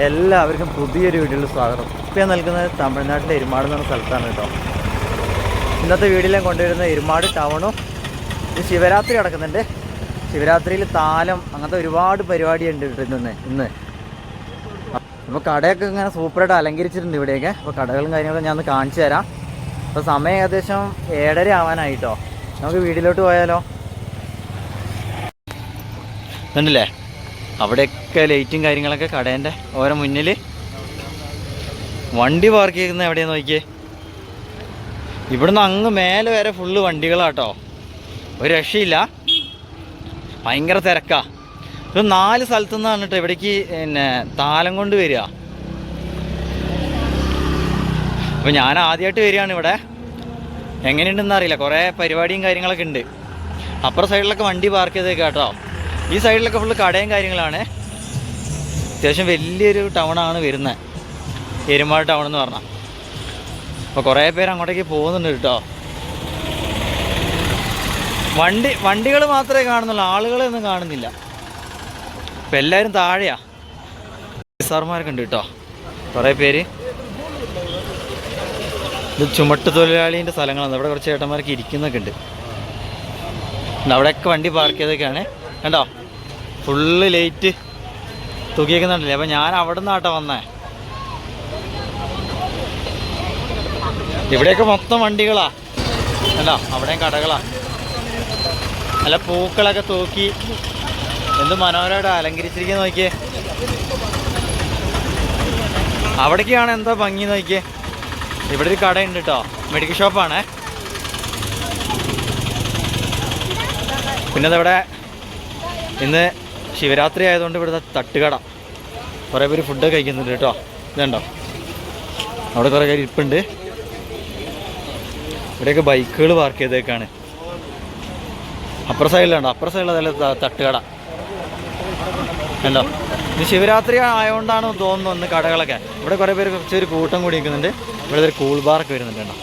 എല്ലാവർക്കും പുതിയൊരു വീഡിയോയിൽ സ്വാഗതം. ഇപ്പം ഞാൻ നിൽക്കുന്നത് തമിഴ്നാട്ടിലെ എരുമാട് എന്ന് സ്ഥലത്താണ് കേട്ടോ. ഇന്നത്തെ ഞാൻ കൊണ്ടുവരുന്ന എരുമാട് ടൗണും ശിവരാത്രി നടക്കുന്നുണ്ട്. ശിവരാത്രിയിൽ താലം അങ്ങനത്തെ ഒരുപാട് പരിപാടി ഉണ്ട് ഇന്ന് ഇന്ന്. അപ്പോൾ കടയൊക്കെ ഇങ്ങനെ സൂപ്പറായിട്ട് അലങ്കരിച്ചിട്ടുണ്ട് ഇവിടെയൊക്കെ. അപ്പോൾ കടകളും കാര്യങ്ങളും ഞാൻ ഒന്ന് കാണിച്ചു തരാം. അപ്പോൾ സമയം ഏകദേശം ഏഴര ആവാനായിട്ടോ നമുക്ക് വീട്ടിലോട്ട് പോയാലോ? കണ്ടില്ലേ? അവിടെയൊക്കെ ലൈറ്റും കാര്യങ്ങളൊക്കെ കടേന്റെ ഓരോ മുന്നിൽ വണ്ടി പാർക്ക് ചെയ്യുന്നത് എവിടെയാണ് നോക്കിയേ? ഇവിടുന്ന് അങ്ങ് മേലെ വരെ ഫുള്ള് വണ്ടികളാട്ടോ. ഒരു രക്ഷയില്ല. ഭയങ്കര തിരക്കാ. ഇത് നാല് സ്ഥലത്തു നിന്നാണ് കേട്ടോ ഇവിടേക്ക് പിന്നെ താലം കൊണ്ട് വരിക. അപ്പം ഞാൻ ആദ്യമായിട്ട് വരികയാണ് ഇവിടെ. എങ്ങനെയുണ്ടെന്ന് അറിയില്ല. കുറേ പരിപാടിയും കാര്യങ്ങളൊക്കെ ഉണ്ട്. അപ്പുറ സൈഡിലൊക്കെ വണ്ടി പാർക്ക് ചെയ്തേക്കാം കേട്ടോ ഈ സൈഡിലൊക്കെ ഫുള്ള് കടയും കാര്യങ്ങളാണ്. അത്യാവശ്യം വലിയൊരു ടൗണാണ് വരുന്നത് എരുമാൾ ടൗൺ എന്ന് പറഞ്ഞാൽ അപ്പോൾ കുറേ പേര് അങ്ങോട്ടേക്ക് പോകുന്നുണ്ട് കേട്ടോ. വണ്ടി വണ്ടികൾ മാത്രമേ കാണുന്നുള്ളൂ. ആളുകളെ ഒന്നും കാണുന്നില്ല. ഇപ്പം എല്ലാവരും താഴെയാ. സാർമാരൊക്കെ ഉണ്ട് കേട്ടോ. കുറേ പേര്. ഇത് ചുമട്ട് തൊഴിലാളീന്റെ സ്ഥലങ്ങളാണ്. ഇവിടെ കുറച്ച് ചേട്ടന്മാരൊക്കെ ഇരിക്കുന്നൊക്കെ ഉണ്ട്. അവിടെയൊക്കെ വണ്ടി പാർക്ക് ചെയ്തൊക്കെയാണ്. കണ്ടോ? ഫുള്ള് ലൈറ്റ് തൂക്കിയേക്കുന്നുണ്ടല്ലേ. അപ്പം ഞാൻ അവിടെ നിന്നാട്ടോ വന്നേ. ഇവിടെയൊക്കെ മൊത്തം വണ്ടികളാ. അല്ല അവിടെയും കടകളാ. അല്ല പൂക്കളൊക്കെ തൂക്കി എന്ത് മനോഹരമായിട്ട് അലങ്കരിച്ചിരിക്കുന്ന നോക്കിയേ. അവിടേക്കാണ് എന്താ ഭംഗി നോക്കിയേ. ഇവിടെ ഒരു കടയുണ്ട് കേട്ടോ മെഡിക്കൽ ഷോപ്പാണേ. പിന്നെ അതവിടെ ഇന്ന് ശിവരാത്രി ആയതുകൊണ്ട് ഇവിടുത്തെ തട്ടുകട. കുറേ പേര് ഫുഡ് കഴിക്കുന്നുണ്ട് കേട്ടോ. ഇതുണ്ടോ? അവിടെ കുറേ കാര്യം ഇരിപ്പുണ്ട്. ഇവിടെയൊക്കെ ബൈക്കുകൾ പാർക്ക് ചെയ്തേക്കാണ്. അപ്പുറ സൈഡിലുണ്ടോ അപ്പുറ സൈഡിൽ അതല്ല തട്ടുകട. ഉണ്ടോ ഇത് ശിവരാത്രി ആയതുകൊണ്ടാണ് തോന്നുന്നു കടകളൊക്കെ. ഇവിടെ കുറേ പേര് കുറച്ചൊരു കൂട്ടം കൂടി നിൽക്കുന്നുണ്ട്. ഇവിടെ ഒരു കൂൾ ബാറൊക്കെ വരുന്നുണ്ട് കേട്ടോ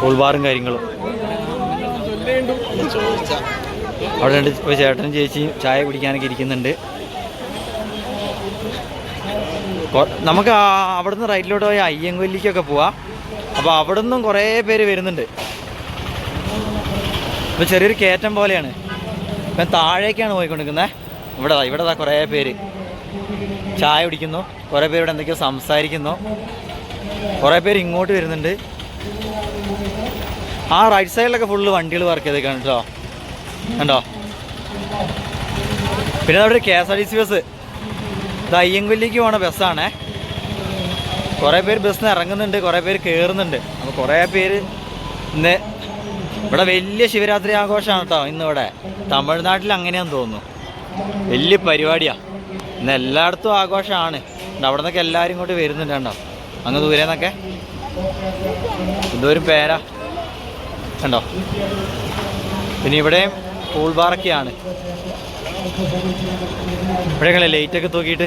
കൂൾ ബാറും കാര്യങ്ങളും. അവിടെ രണ്ട് ഒരു ചേട്ടനും ചേച്ചിയും ചായ കുടിക്കാനൊക്കെ ഇരിക്കുന്നുണ്ട്. നമുക്ക് അവിടുന്ന് റൈറ്റിലോട്ട് പോയി അയ്യങ്കൊല്ലിക്കൊക്കെ പോവാം. അപ്പോൾ അവിടെ നിന്നും കുറേ പേര് വരുന്നുണ്ട്. ഇപ്പോൾ ചെറിയൊരു കയറ്റം പോലെയാണ്. ഇപ്പം താഴേക്കാണ് പോയിക്കൊണ്ടിരിക്കുന്നത് ഇവിടെ ഇവിടെ താ കുറേ പേര്. ചായ കുടിക്കുന്നു. കുറേ പേര് ഇവിടെ എന്തൊക്കെയോ സംസാരിക്കുന്നു. കുറേ പേര് ഇങ്ങോട്ട് വരുന്നുണ്ട്. ആ റൈറ്റ് സൈഡിലൊക്കെ ഫുള്ള് വണ്ടികൾ വർക്ക് ചെയ്തേക്കാണ് കേട്ടോ കണ്ടോ? പിന്നെ അവിടെ K S R T C bus ഇത് അയ്യങ്കൊല്ലിക്ക് പോണ ബസ്സാണേ. കുറേ പേര് ബസ്സിന് ഇറങ്ങുന്നുണ്ട് കുറേ പേര് കയറുന്നുണ്ട് അപ്പോൾ കുറേ പേര് ഇന്ന് ഇവിടെ വലിയ ശിവരാത്രി ആഘോഷമാണ് കേട്ടോ ഇന്ന് ഇവിടെ തമിഴ്നാട്ടിൽ അങ്ങനെയാന്ന് തോന്നുന്നു. വലിയ പരിപാടിയാണ് ഇന്ന് എല്ലായിടത്തും ആഘോഷമാണ്. അവിടെ നിന്നൊക്കെ എല്ലാവരും ഇങ്ങോട്ട് വരുന്നുണ്ട് കണ്ടോ? അങ്ങ് ദൂരെ നിന്നൊക്കെ എന്തോരും പേരാ. കണ്ടോ? പിന്നെ ഇവിടെയും കൂൾ ബാറൊക്കെയാണ് ഇവിടെയൊക്കെ ലൈറ്റൊക്കെ തൂക്കിയിട്ട്.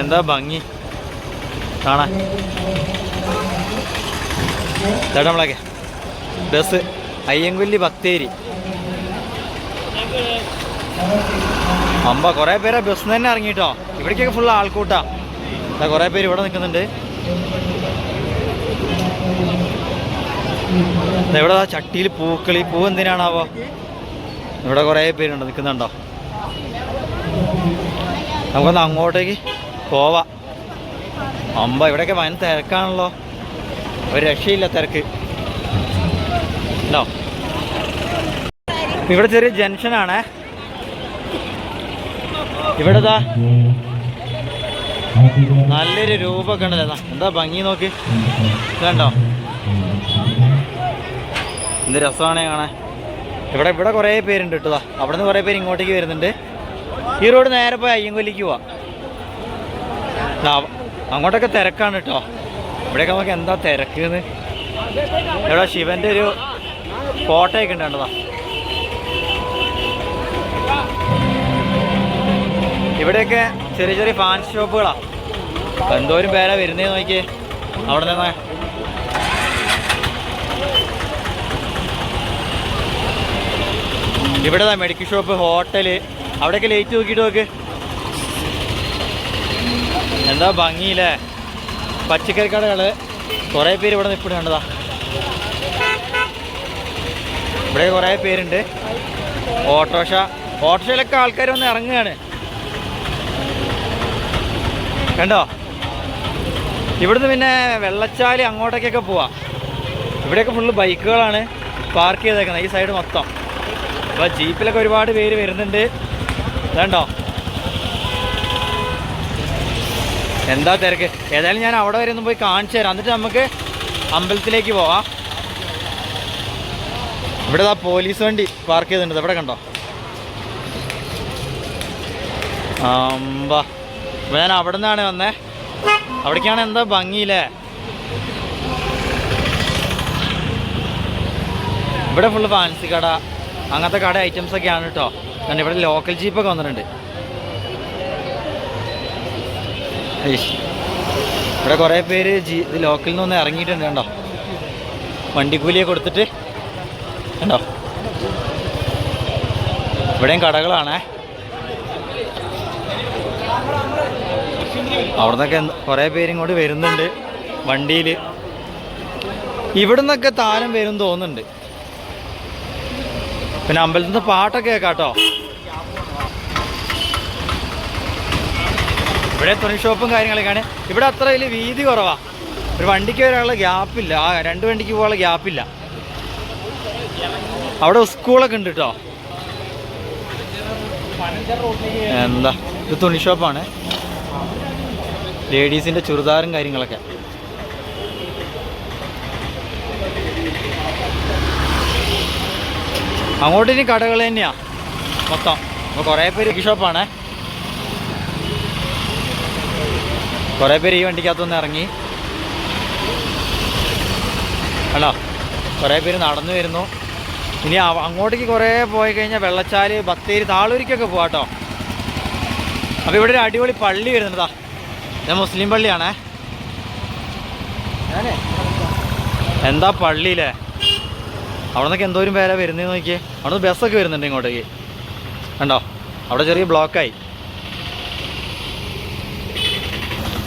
എന്താ ഭംഗി. കാണാൻ ചേട്ടാ നമ്മളൊക്കെ. ബസ്. അയ്യങ്കുല്ലി ബത്തേരി. അമ്പ കുറേ പേരെ ബസ് തന്നെ ഇറങ്ങിട്ടോ. ഇവിടേക്കൊക്കെ ഫുൾ ആൾക്കൂട്ടാ. അതാ കുറേ പേര് ഇവിടെ നിൽക്കുന്നുണ്ട്. എവിടെ ചട്ടിയിൽ പൂക്കളി. പൂ എന്തിനാണാവോ? ഇവിടെ കുറേ പേരുണ്ട് നിൽക്കുന്നുണ്ടോ? നമുക്കൊന്ന് അങ്ങോട്ടേക്ക് പോവാം. അമ്പ ഇവിടെയൊക്കെ വൻ തിരക്കാണല്ലോ. ഒരു രക്ഷയില്ല തിരക്ക്. ഉണ്ടോ? ഇവിടെ ചെറിയ ജംഗ്ഷനാണേ. ഇവിടെ നല്ലൊരു രൂപമൊക്കെ ഉണ്ടല്ലോ എന്താ ഭംഗി നോക്കി. കണ്ടോ എന്ത് രസമാണേ കാണാൻ. ഇവിടെ ഇവിടെ കുറേ പേരുണ്ട് കേട്ടോ. അവിടെ നിന്ന് കുറേ പേര് ഇങ്ങോട്ടേക്ക് വരുന്നുണ്ട്. ഈ റോഡ് നേരെ പോയി അയ്യങ്കൊല്ലിക്ക് പോവാം. അങ്ങോട്ടൊക്കെ തിരക്കാണ് കേട്ടോ. ഇവിടെയൊക്കെ നമുക്ക് എന്താ തിരക്ക് എന്ന് ഇവിടെ ശിവന്റെ ഒരു ഫോട്ടോയൊക്കെ ഉണ്ട് ഇവിടെയൊക്കെ ചെറിയ ചെറിയ ഫാൻ ഷോപ്പുകളാ എന്തോരും പേരാ വരുന്നേ നോക്കിയേ. അവിടെ നിന്ന് ഇവിടെ മെഡിക്കൽ ഷോപ്പ് ഹോട്ടൽ. അവിടെയൊക്കെ ലൈറ്റ് നോക്കിയിട്ട് നോക്ക്. എന്താ ഭംഗിയില്ലേ? പച്ചക്കറി കടകൾ കുറേ പേര് ഇവിടെ നിൽപ്പിട്ട് കണ്ടതാ. ഇവിടെ കുറേ പേരുണ്ട്. ഓട്ടോഷ. ഓട്ടോഷയിലൊക്കെ ആൾക്കാർ വന്ന് ഇറങ്ങുകയാണ്. കണ്ടോ? ഇവിടുന്ന് പിന്നെ വെള്ളച്ചാലി അങ്ങോട്ടേക്കൊക്കെ പോവാം. ഇവിടെയൊക്കെ ഫുള്ള് ബൈക്കുകളാണ് പാർക്ക് ചെയ്തേക്കുന്നത് ഈ സൈഡ് മൊത്തം. അപ്പോൾ ജീപ്പിലൊക്കെ ഒരുപാട് പേര് വരുന്നുണ്ട്. ഇതുണ്ടോ? എന്താ തിരക്ക്? ഏതായാലും ഞാൻ അവിടെ വരെ ഒന്ന് പോയി കാണിച്ചു തരാം. എന്നിട്ട് നമുക്ക് അമ്പലത്തിലേക്ക് പോവാം. ഇവിടെ ആ പോലീസ് വണ്ടി പാർക്ക് ചെയ്തിട്ടുണ്ട്. ഇവിടെ കണ്ടോ? അമ്പാ. അപ്പോൾ ഞാൻ അവിടെ നിന്നാണ് വന്നേ. അവിടേക്കാണ് എന്താ ഭംഗിയില്ലേ? ഇവിടെ ഫുള്ള് ഫാൻസി കട. അങ്ങനത്തെ കട ഐറ്റംസ് ഒക്കെയാണ് കേട്ടോ കാരണം ഇവിടെ ലോക്കൽ ജീപ്പൊക്കെ വന്നിട്ടുണ്ട്. ഇവിടെ കുറേ പേര് ജീ ഇത് ലോക്കലിൽ നിന്ന് ഒന്ന് ഇറങ്ങിയിട്ടുണ്ട് കണ്ടോ. വണ്ടിക്കൂലിയെ കൊടുത്തിട്ട്. കണ്ടോ. ഇവിടെയും കടകളാണേ. അവിടെ നിന്നൊക്കെ കുറേ പേര് ഇങ്ങോട്ട് വരുന്നുണ്ട് വണ്ടിയിൽ ഇവിടെ നിന്നൊക്കെ താരം വരും തോന്നുന്നുണ്ട്. പിന്നെ അമ്പലത്തിൽ നിന്ന് പാട്ടൊക്കെ കേൾക്കാം കേട്ടോ ഇവിടെ തുണി ഷോപ്പും കാര്യങ്ങളൊക്കെയാണ് ഇവിടെ അത്ര വലിയ വീതി കുറവാ. ഒരു വണ്ടിക്ക് വരാനുള്ള ഗ്യാപ്പില്ല ആ രണ്ട് വണ്ടിക്ക് പോകാനുള്ള ഗ്യാപ്പില്ല അവിടെ സ്കൂളൊക്കെ ഉണ്ട് കേട്ടോ എന്താ? ഇത് തുണി ഷോപ്പാണ്. ലേഡീസിന്റെ ചുരിദാറും കാര്യങ്ങളൊക്കെ. അങ്ങോട്ട് ഇനി കടകൾ തന്നെയാ. മൊത്തം. അപ്പോൾ കുറേ പേര് ഈ ഷോപ്പാണ്. കുറേ പേര് ഈ വണ്ടിക്കകത്തുനിന്ന് ഇറങ്ങി. അല്ലോ കുറേ പേര് നടന്നു വരുന്നു. ഇനി അങ്ങോട്ടേക്ക് കുറേ പോയി കഴിഞ്ഞാൽ വെള്ളച്ചാൽ ബത്തേരി താളൂരിക്കൊക്കെ പോവാട്ടോ അപ്പോൾ ഇവിടെ ഒരു അടിപൊളി പള്ളി വരുന്നുണ്ടാ ഇത് മുസ്ലിം പള്ളിയാണേ. എന്താ പള്ളിയില്ലേ അവിടെ നിന്നൊക്കെ എന്തോരം പേരാ വരുന്നതെന്ന് നോക്കിയേ. അവിടെ നിന്ന് ബസ്സൊക്കെ വരുന്നുണ്ട് ഇങ്ങോട്ടേക്ക്. കണ്ടോ? അവിടെ ചെറിയ ബ്ലോക്കായി.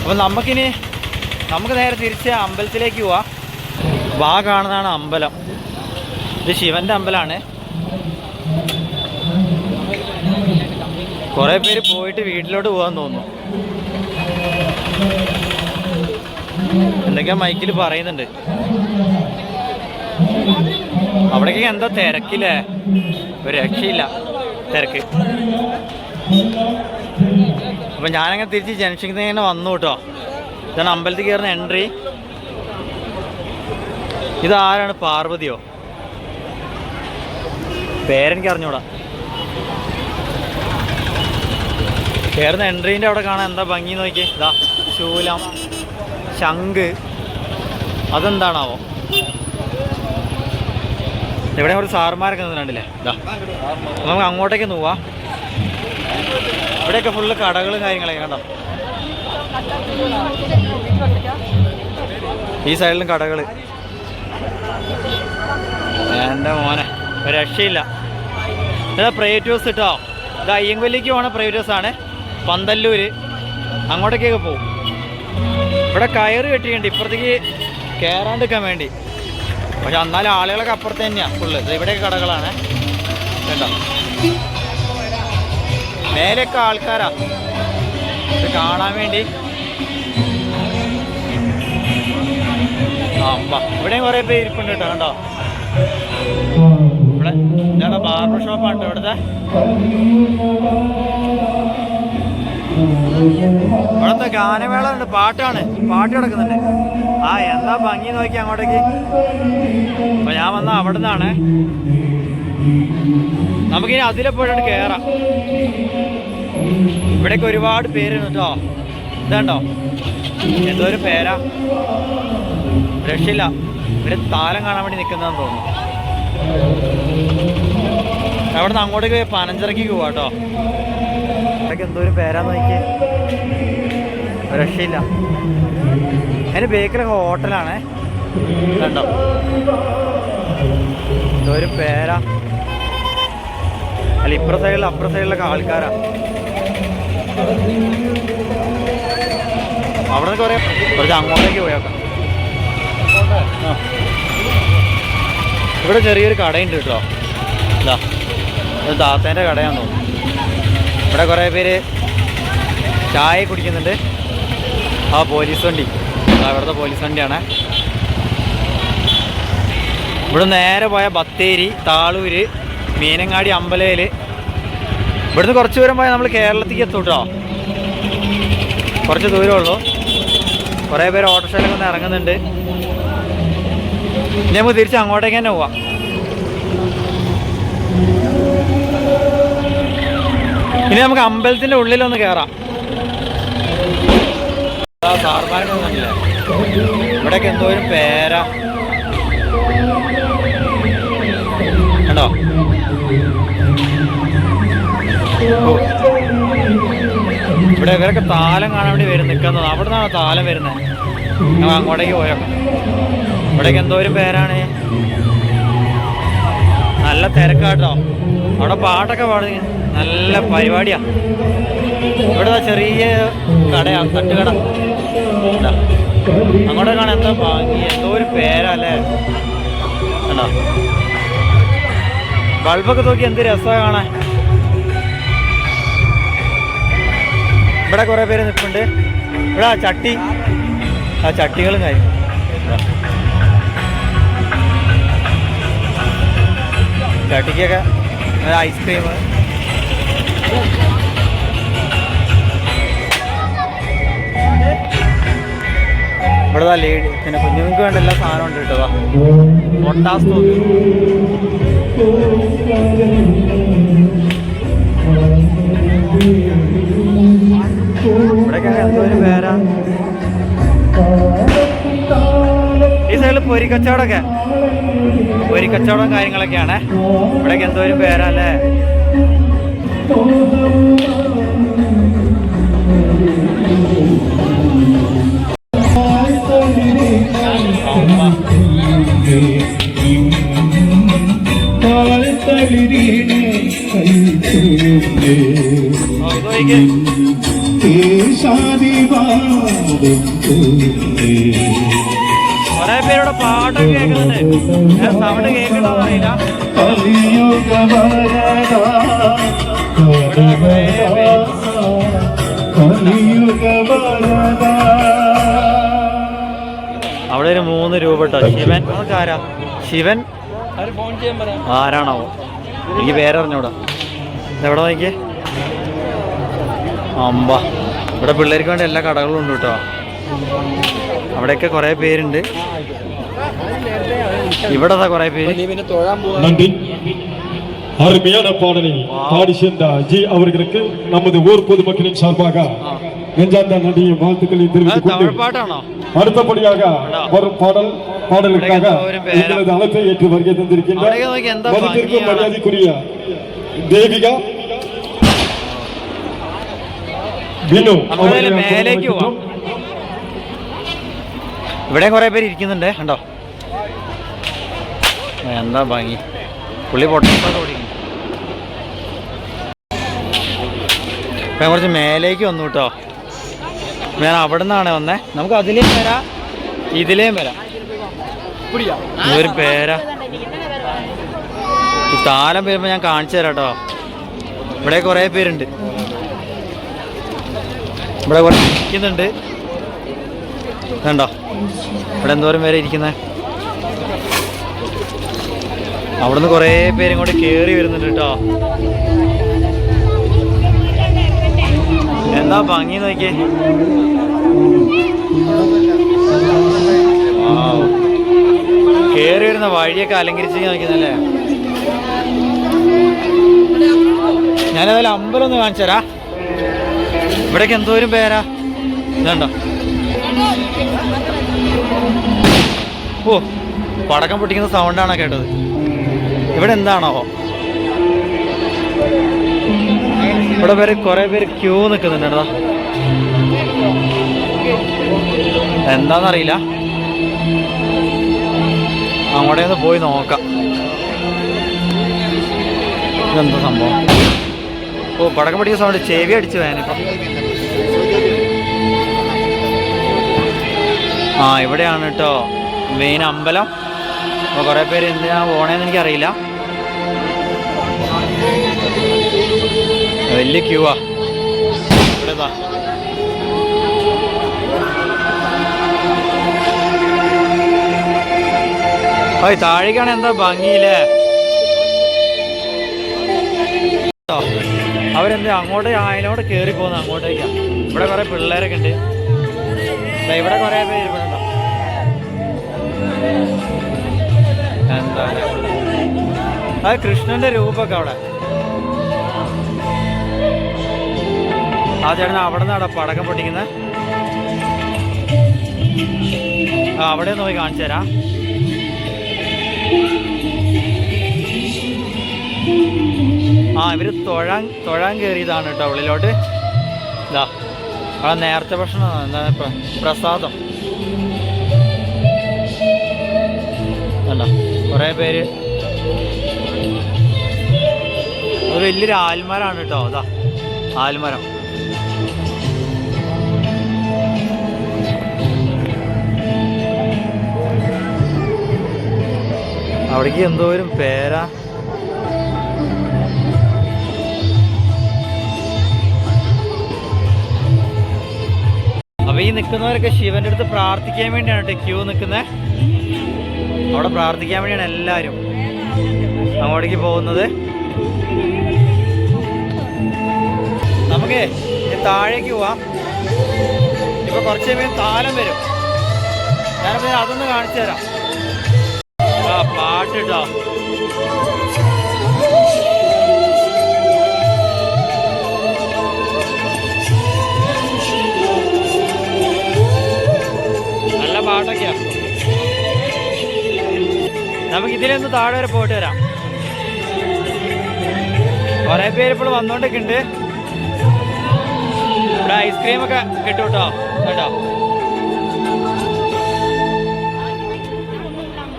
അപ്പം നമുക്കിനി നമുക്ക് നേരെ തിരിച്ച് അമ്പലത്തിലേക്ക് പോവാം. വാ കാണുന്നതാണ് അമ്പലം. ഇത് ശിവന്റെ അമ്പലമാണ് കുറേ പേര് പോയിട്ട് വീട്ടിലോട്ട് പോകാൻ തോന്നുന്നു. എന്തൊക്കെയാ മൈക്കിൽ പറയുന്നുണ്ട്. അവിടേക്ക് എന്താ തിരക്കില്ലേ? ഒരു രക്ഷയില്ല തിരക്ക്. അപ്പം ഞാനങ്ങനെ തിരിച്ച് ജംഗ്ഷനിൽ ഇങ്ങനെ വന്നു കേട്ടോ. ഇതാണ് അമ്പലത്തിൽ കയറുന്ന എൻട്രി. ഇതാരാണ് പാർവതിയോ? പേരെനിക്ക് അറിഞ്ഞൂടാ. കയറുന്ന എൻട്രീന്റെ അവിടെ കാണാൻ എന്താ ഭംഗി നോക്കി ഇതാ ശൂലം ശംഖ്. അതെന്താണാവോ? ഇവിടെ ഒരു സാറുമാരൊക്കെ നിന്നിട്ടുണ്ടല്ലേ? നമുക്ക് അങ്ങോട്ടേക്ക് നോവാ ഇവിടെയൊക്കെ ഫുള്ള് കടകളും കാര്യങ്ങളൊക്കെ കണ്ടോ? ഈ സൈഡിലും കടകൾ എന്റെ മോനെ രക്ഷയില്ല. ഇതാ പ്രൈവറ്റ് ബസ് കിട്ടോ ഇത് അയ്യങ്കൊല്ലിക്ക് പോണ പ്രൈവറ്റ് ബസ്സാണ് പന്തല്ലൂര്. അങ്ങോട്ടേക്കൊക്കെ പോകും. ഇവിടെ കയറ് കെട്ടിയിട്ടുണ്ട്. ഇപ്പുറത്തേക്ക് കയറാണ്ടിരിക്കാൻ വേണ്ടി. പക്ഷെ എന്നാലും ആളുകളൊക്കെ അപ്പുറത്ത് തന്നെയാണ് ഫുള്ള് ഇവിടെയൊക്കെ കടകളാണ്. കേട്ടോ മേലെയൊക്കെ ആൾക്കാരാ. ഇത് കാണാൻ വേണ്ടി. ഇവിടെയും കുറേ പേര് ഇരിപ്പുണ്ട് കേട്ടോ കണ്ടോ? ഇവിടെ ഇതാണ് ബാർബർ ഷോപ്പാണ് ഇവിടുത്തെ. ഇവിടുത്തെ ഗാനമേള പാട്ടാണ്. പാട്ട് കിടക്കുന്നുണ്ട്. ആ എന്താ ഭംഗി നോക്കി അങ്ങോട്ടേക്ക്. അപ്പൊ ഞാൻ വന്ന അവിടെ നിന്നാണ് നമുക്കിനി അതിലെ പോയിട്ട് കയറാം ഇവിടേക്ക് ഒരുപാട് പേരുണ്ട് കേട്ടോ ഇതാണ്ടോ? എന്തോ ഒരു പേരാ. രക്ഷില്ല ഇവിടെ താലം കാണാൻ വേണ്ടി നിൽക്കുന്നതെന്ന് തോന്നുന്നു. അവിടെ നിന്ന് അങ്ങോട്ടേക്ക് പനഞ്ചിറക്കി പോവാ കേട്ടോ എന്തോരം പേരാന്ന് നോക്കിയേ. രക്ഷയില്ല. അതിന് ബേക്കറി ഹോട്ടലാണ്. കണ്ടോ? എന്തോരം പേരാ. അല്ല ഇപ്പുറ സൈഡിൽ അപ്പുറ സൈഡിലൊക്കെ ആൾക്കാരാ. അവിടെ നിന്ന് കുറേ കുറച്ച് അങ്ങോട്ടേക്ക് പോയേക്കാം. ഇവിടെ ചെറിയൊരു കടയുണ്ട് കേട്ടോ. ഇത്. ദാസേന്റെ കടയാന്ന് തോന്നുന്നു. ഇവിടെ കുറേ പേര് ചായ കുടിക്കുന്നുണ്ട്. ആ പോലീസ് വണ്ടി. അവിടുത്തെ പോലീസ് വണ്ടിയാണ്. ഇവിടെ നേരെ പോയ ബത്തേരി താളൂര് മീനങ്ങാടി അമ്പലയിൽ ഇവിടുന്ന് കുറച്ച് ദൂരം പോയാൽ നമ്മൾ കേരളത്തിലേക്ക് എത്തും കേട്ടോ കുറച്ച് ദൂരമുള്ളൂ കുറേ പേര് ഓട്ടോറിക്ഷയിലൊക്കെ വന്ന് ഇറങ്ങുന്നുണ്ട്. നമുക്ക് തിരിച്ച് അങ്ങോട്ടേക്ക് തന്നെ പോവാം. ഇനി നമുക്ക് അമ്പലത്തിന്റെ ഉള്ളിലൊന്ന് കയറാം ഇവിടെയൊക്കെ എന്തോ ഒരു പേരാ. കണ്ടോ? ഇവിടെ ഇവരൊക്കെ താലം കാണാൻ വേണ്ടി വരും നിൽക്കുന്നത്. അവിടെ നിന്നാണ് താലം വരുന്നത് ഞങ്ങൾ അങ്ങോട്ടേക്ക് പോയോ ഇവിടേക്ക് ഒരു പേരാണ്. നല്ല തിരക്കാട്ടോ. അവിടെ പാട്ടൊക്കെ പാടി നല്ല പരിപാടിയാ. ഇവിടെ ചെറിയ കടയാ തട്ടുകട. അങ്ങോട്ട് കാണാൻ എന്താ ഭംഗി എന്തോ ഒരു പേരല്ലേ? കണ്ടോ? ബൾബൊക്കെ നോക്കി എന്ത് രസമാണ് കാണാൻ. ഇവിടെ കുറേ പേര് നിൽപ്പുണ്ട് ഇവിടെ ചട്ടി ആ ചട്ടികളും കാര്യം ചട്ടിക്കൊക്കെ ഐസ്ക്രീം ഇവിടെ ലേഡി പിന്നെ കുഞ്ഞുങ്ങൾക്ക് വേണ്ട എല്ലാ സാധനം ഉണ്ട് കേട്ടോ. പൊട്ടാസ് ഇവിടെയൊക്കെ എന്തോ ഒരു പേരാ ഈ സൈഡിൽ പൊരിക്കച്ചവടമൊക്കെ. പൊരിക്കച്ചവടം കാര്യങ്ങളൊക്കെയാണ്. ഇവിടെയൊക്കെ എന്തോ ഒരു പേരാ അല്ലേ നോക്കിക്കേ. കുറേ പേരുടെ പാട്ടൊക്കെ കേൾക്കുന്നുണ്ട്. സൗണ്ട് കേൾക്കണോ അറിയില്ല. അവിടെ ഒരു മൂന്ന് രൂപ കേട്ടോ ശിവൻ ആരാ ശിവൻ ആരാണാവോ എനിക്ക് പേരറിഞ്ഞൂടാ എവിടെ നോക്കിയേ അമ്പ ഇവിടെ പിള്ളേർക്ക് വേണ്ടി എല്ലാ കടകളും ഉണ്ട് കേട്ടോ അവിടെയൊക്കെ കുറേ പേരുണ്ട് ഇവിടെ കുറേ പേര് நன்றி அருமையான பாடலை பாடி சென்ற ஜி அவர்களுக்கு நமது ஊர் பொதுமக்களின் சார்பாக நெஞ்சார்ந்த நன்றியும் வாழ்த்துக்களை അത് தெரிவித்துக் கொண்டு തമിഴ് പാട്ടാണോ அடுத்தபடியாக வரும் பாடல் பாடலுக்காக ஒரு பேரா? எங்களது அழைப்பை ஏற்று வருகை தந்திருக்கின்ற அழகா நோக்கி எந்த மதிப்பிற்கும் பங்கியான- மரியாதைக்குரிய தேவிகா வினு അപ്പോൾ அவர்களை நான் മേലേക്ക് പോവാം வரவேற்கின்றோம். ഇവിടെ കുറേ പേര് ഇരിക്കുന്നുണ്ട് കണ്ടോ എന്താ ഭംഗി പുള്ളി പൊട്ടൊക്കെ ഓടിക്കുന്നു ഇപ്പം ഞാൻ കുറച്ച് മേലേക്ക് വന്നു കേട്ടോ ഞാൻ അവിടെ നിന്നാണ് വന്നേ നമുക്ക് അതിലേയും വരാം ഇതിലേയും വരാം ഇതൊരു പേരാ. ഈ താലം വരുമ്പോ ഞാൻ കാണിച്ചു തരാം കേട്ടോ ഇവിടെ കുറെ പേരുണ്ട്. ഇവിടെ കുറെ ഇരിക്കുന്നുണ്ട്. കണ്ടോ? ഇവിടെ എന്തോരം പേരെ ഇരിക്കുന്നത് അവിടുന്ന് കുറേ പേരും കൂടെ കേറി വരുന്നുണ്ട് കേട്ടോ. എന്താ ഭംഗി നോക്കിയേ? കേറി വരുന്ന വഴിയൊക്കെ അലങ്കരിച്ച് നോക്കുന്നല്ലേ ഞാനതുപോലെ അമ്പലം ഒന്ന് കാണിച്ചു തരാ ഇവിടേക്ക് എന്തോരും പേരാ? ഇതുണ്ടോ? ഓ പടക്കം പൊട്ടിക്കുന്ന സൗണ്ടാണ് കേട്ടത്? ഇവിടെ എന്താണോ? ഇവിടെ പേര് കുറെ പേര് ക്യൂ നിൽക്കുന്നുണ്ട് എന്താന്നറിയില്ല. അങ്ങോട്ടേ ഒന്ന് പോയി നോക്കാം. ഇതെന്താ സംഭവം? ഓ പടക്കം പഠിക്കുന്ന സൗണ്ട്. ചെവി അടിച്ചു വേനിപ്പം. ആ ഇവിടെയാണ് കേട്ടോ മെയിൻ അമ്പലം. അപ്പോൾ കുറേ പേര് എന്തിനാ പോണേന്ന് എനിക്കറിയില്ല. വലിയ ക്യൂ ഓയ് താഴേക്കാണ് എന്താ ഭംഗിയില്ലേ? അവരെന്താ അങ്ങോട്ട് അതിനോട് കയറി പോകുന്നത് അങ്ങോട്ടേക്കാ. ഇവിടെ കുറെ പിള്ളേരൊക്കെ ഉണ്ട്. ഇവിടെ കുറെ പേര് എന്താ? അത് കൃഷ്ണന്റെ രൂപമൊക്കെ അവിടെ. ആ ചേട്ടൻ അവിടെ നിന്നാണ് പടക്കം പൊട്ടിക്കുന്നത് ആ അവിടെ നോക്കി കാണിച്ചു തരാം ആ ഇവർ തൊഴാൻ തൊഴാൻ കയറിയതാണ് കേട്ടോ ഉള്ളിലോട്ട്. ഇതാ ആ നേരത്തെ ഭക്ഷണം എന്താണ് പ്രസാദം. അല്ല കുറേ പേര്. ഒരു വലിയൊരു ആൽമരമാണ് കേട്ടോ അതാ ആൽമരം. അവിടേക്ക് എന്തോരം പേരാ? അപ്പൊ ഈ നിൽക്കുന്നവരൊക്കെ ശിവന്റെ അടുത്ത് പ്രാർത്ഥിക്കാൻ വേണ്ടിയാണ് കേട്ടോ ക്യൂ നിൽക്കുന്നത് അവിടെ പ്രാർത്ഥിക്കാൻ വേണ്ടിയാണ് എല്ലാവരും അങ്ങോട്ടേക്ക് പോകുന്നത്. നമുക്ക് താഴേക്ക് പോവാം. ഇപ്പൊ കുറച്ചു സമയം താലം വരും. ഞാനപ്പോ അതൊന്ന് കാണിച്ചു തരാം. പാട്ട് നല്ല പാട്ടൊക്കെയാ. നമുക്ക് ഇതിലൊന്ന് താഴെ വരെ പോയിട്ട് വരാം. കുറെ പേര് ഇപ്പോൾ വന്നോണ്ടൊക്കെ ഉണ്ട് ഇവിടെ ഐസ്ക്രീം ഒക്കെ കിട്ടും കേട്ടോ. കേട്ടോ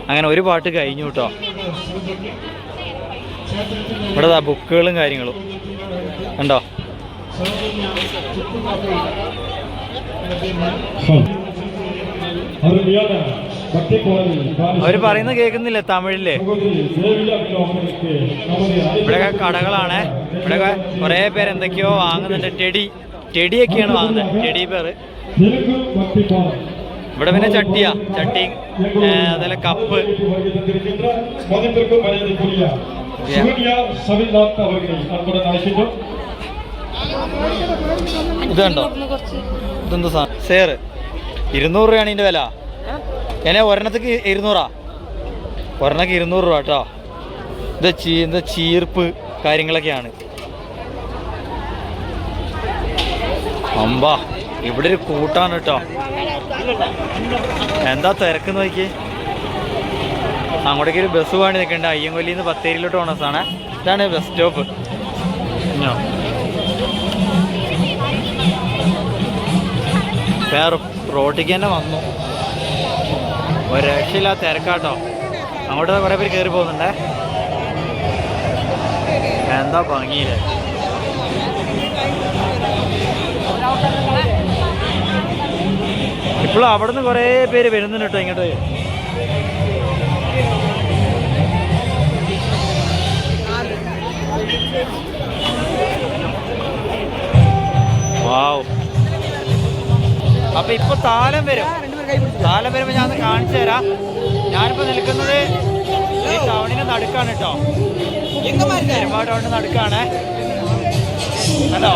അങ്ങനെ ഒരു പാട്ട് കഴിഞ്ഞു കേട്ടോ. ഇവിടെ ബുക്കുകളും കാര്യങ്ങളും. ഉണ്ടോ അവർ പറയുന്നത് കേൾക്കുന്നില്ല തമിഴിൽ? ഇവിടെ കടകളാണ്. ഇവിടെ കുറേ പേര് എന്തൊക്കെയോ വാങ്ങുന്നുണ്ട്. ടെടി ടെടിയൊക്കെയാണ് വാങ്ങുന്നത്. ടെടി പേര്. ഇവിടെ പിന്നെ ചട്ടിയാ. ചട്ടി അതുപോലെ കപ്പ്. ഇതുണ്ടോ ഇതെന്താ സാധനം സേറ്. ഇരുന്നൂറ് രൂപയാണ് ഇതിന്റെ വില. എന്നെ ഒരെണ്ണത്തേക്ക് ഇരുന്നൂറാ. ഒരെണ്ണക്ക് ഇരുന്നൂറ് രൂപ കേട്ടോ. എന്താ ചീ എന്താ ചീർപ്പ് കാര്യങ്ങളൊക്കെയാണ്. അമ്പാ ഇവിടെ ഒരു കൂട്ടാണ് കേട്ടോ. എന്താ തിരക്ക് നോക്കി അങ്ങോട്ടേക്ക് ഒരു ബസ് വേണ്ടി നിൽക്കണ്ട അയ്യങ്കൊല്ലിയിൽ നിന്ന് ബത്തേരിയിലോട്ട് പോണ സാധനം. ഇതാണ് ബസ് സ്റ്റോപ്പ്. വേറെ റോട്ടിക്ക് തന്നെ വന്നു. ഒരു രക്ഷയില്ല തിരക്കാട്ടോ. അങ്ങോട്ട് കുറേ പേര് കയറി പോകുന്നുണ്ടേ. എന്താ ഭംഗിയില്ലേ ഇപ്പോൾ അവിടെ നിന്ന് കുറേ പേര് വരുന്നുണ്ട് കേട്ടോ ഇങ്ങോട്ട്. വാവ്. അപ്പൊ ഇപ്പൊ താലം വരും. താലം വരുമ്പോ ഞാൻ കാണിച്ചു തരാം. ഞാനിപ്പോ നിൽക്കുന്നത് ഈ ടൗണിന് നടുക്കാണ് കേട്ടോ. ഒരുപാട് ടൗണിന് നടുക്കാണ്. ഹലോ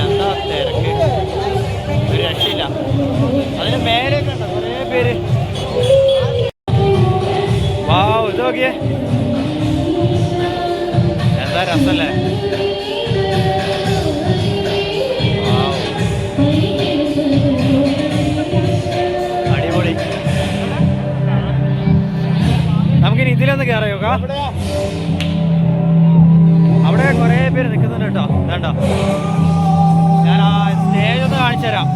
എന്താ തിരക്ക്? ഒരു രക്ഷയില്ല. അതിന് മേലെയൊക്കെ ഉണ്ടോ കുറേ പേര്. വാവ് ഇത് നോക്കിയേ. എന്താ രസല്ലേ? നമുക്കിനി ഇതിലൊന്ന് കയറി നോക്കാം. അവിടെ കുറേ പേര് നിൽക്കുന്നുണ്ട് കേട്ടോ. വേണ്ട ഞാൻ ആ സ്റ്റേജ് ഒന്ന് കാണിച്ചു തരാം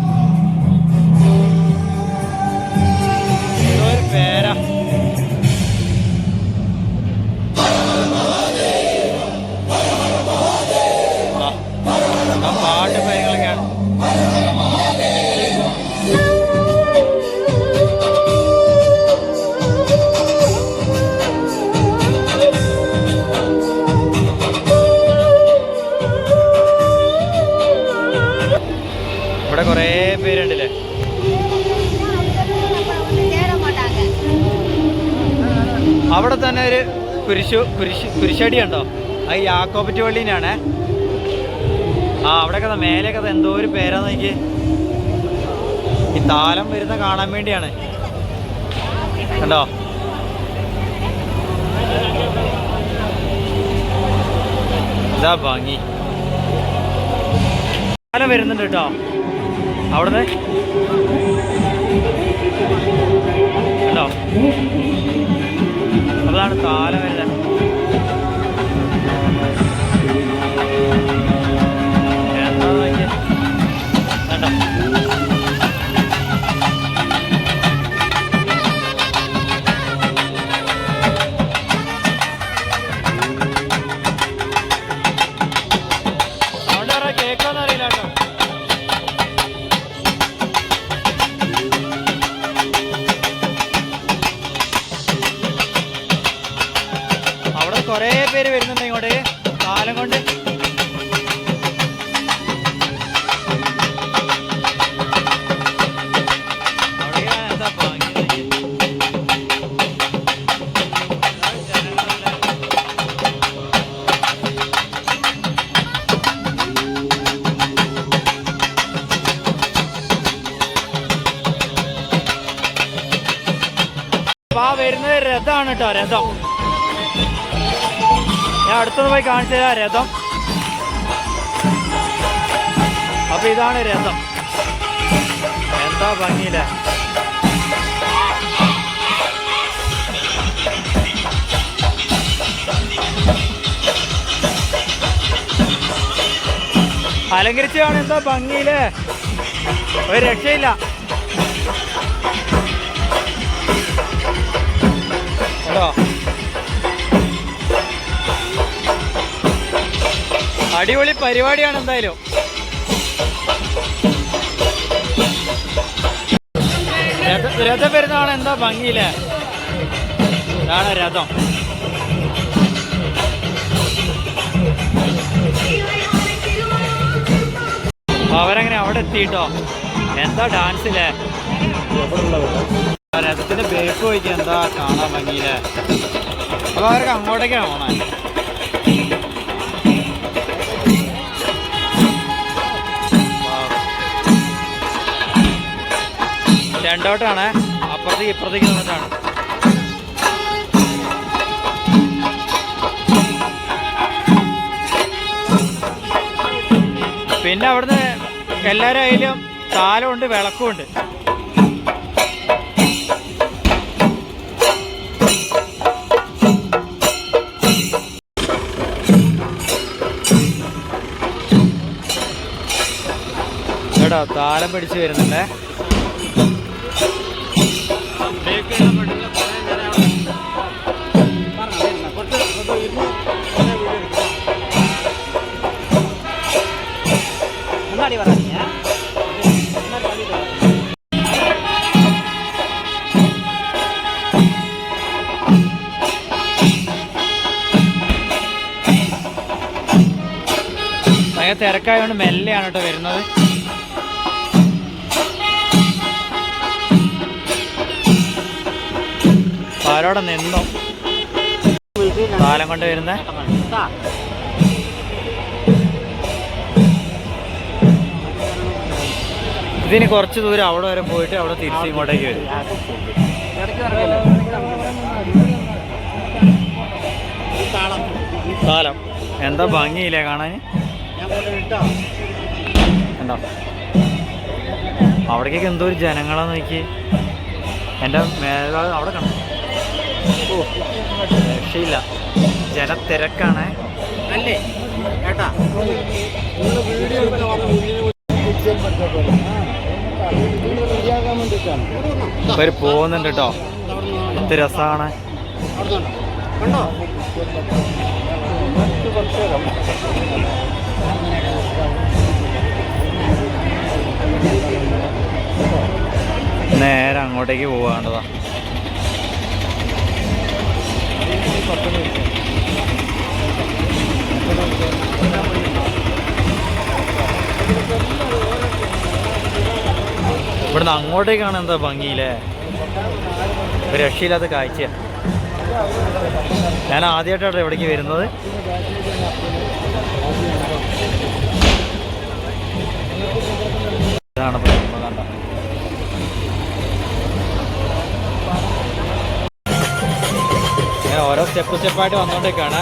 അവിടെ തന്നെ ഒരു കുരിശു കുരിശ് കുരിശടി ഉണ്ടോ അത് യാക്കോപ്പറ്റ് പള്ളീനാണ്. ആ അവിടെയൊക്കെ മേലെയൊക്കെ എന്തോ ഒരു പേരാന്ന് എനിക്ക് ഈ താലം വരുന്ന കാണാൻ വേണ്ടിയാണ്. കണ്ടോ? ഇതാ ഭംഗി. താലം വരുന്നുണ്ട് കേട്ടോ. അവിടുന്ന്. കണ്ടോ? ਹੜਤਾਲ വരുന്നത് രഥമാണ് കേട്ടോ രഥം. ഞാൻ അടുത്തത് പോയി കാണിച്ചു തരാം രഥം. അപ്പൊ ഇതാണ് രഥം. എന്താ ഭംഗിയില്ല? അലങ്കരിച്ചാണ് എന്താ ഭംഗിയില്ലേ? ഒരു രക്ഷയില്ല. കേട്ടോ. അടിപൊളി പരിപാടിയാണ് എന്തായാലും. രഥ വരുന്നതാണ് എന്താ ഭംഗിയില്ലേ? ഇതാണ് രഥം. അവരങ്ങനെ അവിടെ എത്തിയിട്ടോ? എന്താ ഡാൻസില്ലേ രഥത്തിന്റെ ബേക്ക് പോയിക്ക് എന്താ കാണാൻ ഭംഗിയില്ലേ അപ്പൊ അവർക്ക് അങ്ങോട്ടേക്കാണ് പോണേ? രണ്ടോട്ടാണ്. അപ്പുറത്തേക്ക് ഇപ്പുറത്തേക്ക് നിന്നിട്ടാണ് പിന്നെ അവിടുന്ന് എല്ലാവരും അതിലും താലമുണ്ട് വിളക്കുമുണ്ട്. കേട്ടോ താലം പിടിച്ച് വരുന്നുണ്ടേ முன்னாடி வராதீங்க ഭയങ്കര തിരക്കായതുകൊണ്ട് മെല്ലെയാണ് കേട്ടോ വരുന്നത് പാലോടെ നിന്നു? കാലം കൊണ്ട് വരുന്നേ? ഇതിന് കുറച്ച് ദൂരം അവിടെ വരെ പോയിട്ട് അവിടെ തിരിച്ച് ഇങ്ങോട്ടേക്ക് വരും. കാലം. എന്താ ഭംഗിയില്ലേ കാണാൻ? കണ്ടോ? അവിടേക്കൊക്കെ എന്തോ ഒരു ജനങ്ങളാ നോക്കി എന്റെ മേലാ അവിടെ കണ്ടു? രക്ഷയില്ല. ജനത്തിരക്കാണ്. അല്ലേ? കേട്ടാ? ഇവർ പോകുന്നുണ്ട് കേട്ടോ എന്ത് രസമാണ് കണ്ടോ നേരെ അങ്ങോട്ടേക്ക് പോകാണ്ടതാ ഇവിടുന്ന് അങ്ങോട്ടേക്കാണ് എന്താ ഭംഗിയില്ലേ? ഒരു രക്ഷയില്ലാത്ത കാഴ്ച ഞാൻ ആദ്യമായിട്ടാണ് ഇവിടേക്ക് വരുന്നത്. ഇതാണ് ഓരോ സ്റ്റെപ്പ് സ്റ്റെപ്പായിട്ട് വന്നുകൊണ്ടേക്കാണ്